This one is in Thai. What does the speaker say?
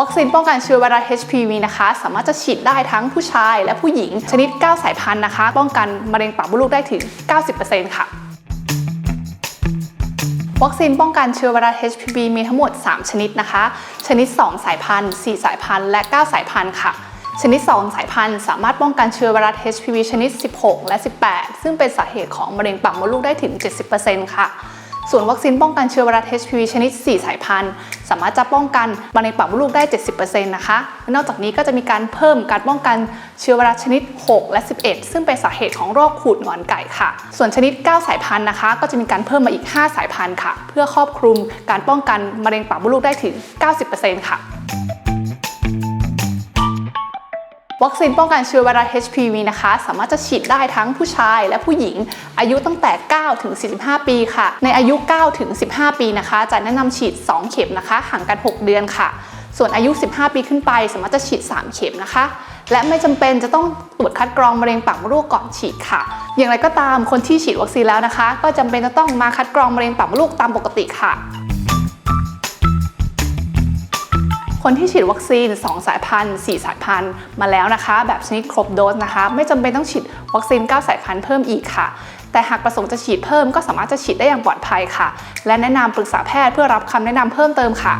วัคซีนป้องกันเชื้อไวรัส HPV นะคะ สามารถจะฉีดได้ทั้งผู้ชายและผู้หญิง ชนิด 9 สายพันธุ์นะคะ ป้องกันมะเร็งปากมดลูกได้ถึง 90%ค่ะวัคซีนป้องกันเชื้อไวรัส HPV มีทั้งหมด 3 ชนิดนะคะ ชนิด 2 สายพันธุ์ 4 สายพันธุ์ และ 9 สายพันธุ์ค่ะ ชนิด 2 สายพันธุ์ สามารถป้องกันเชื้อไวรัส HPV ชนิด 16 และ 18 ซึ่งเป็นสาเหตุของมะเร็งปากมดลูกได้ถึง 70%ค่ะ ส่วนวัคซีนป้องกันเชื้อไวรัส HPV ชนิด 4 สายพันธุ์ สามารถจะป้องกันมะเร็งปากมดลูกได้ 70%นะคะ นอกจากนี้ก็จะมีการเพิ่มการป้องกันเชื้อไวรัสชนิด 6 และ 11 ซึ่งเป็นสาเหตุของโรคขูดหงอนไก่ค่ะ ส่วนชนิด 9 สายพันธุ์นะคะ ก็จะมีการเพิ่มมาอีก 5 สายพันธุ์ค่ะ เพื่อครอบคลุมการป้องกันมะเร็งปากมดลูกได้ถึง 90%ค่ะ วัคซีนป้องกันเชื้อไวรัส HPV นะคะ สามารถจะฉีดได้ทั้งผู้ชายและผู้หญิง อายุตั้งแต่ 9 ถึง 45 ปีค่ะ ในอายุ 9 ถึง 15 ปีนะคะ จะแนะนำฉีด 2 เข็มนะคะ ห่างกัน 6 เดือนค่ะ ส่วนอายุ 15 ปีขึ้นไป สามารถจะฉีด 3 เข็มนะคะ และไม่จำเป็นจะต้องตรวจคัดกรองมะเร็งปากมดลูกก่อนฉีดค่ะ อย่างไรก็ตามคนที่ฉีดวัคซีนแล้วนะคะ ก็จำเป็นจะต้องมาคัดกรองมะเร็งปากมดลูกตามปกติค่ะ คนที่ฉีดวัคซีน 2 สายพันธุ์4สายพันธุ์มาแล้วนะคะ แบบชนิดครบโดสนะคะ ไม่จำเป็นต้องฉีดวัคซีน 9 สายพันธุ์เพิ่มอีกค่ะ แต่หากประสงค์จะฉีดเพิ่มก็สามารถจะฉีดได้อย่างปลอดภัยค่ะ และแนะนำปรึกษาแพทย์เพื่อรับคำแนะนำเพิ่มเติมค่ะ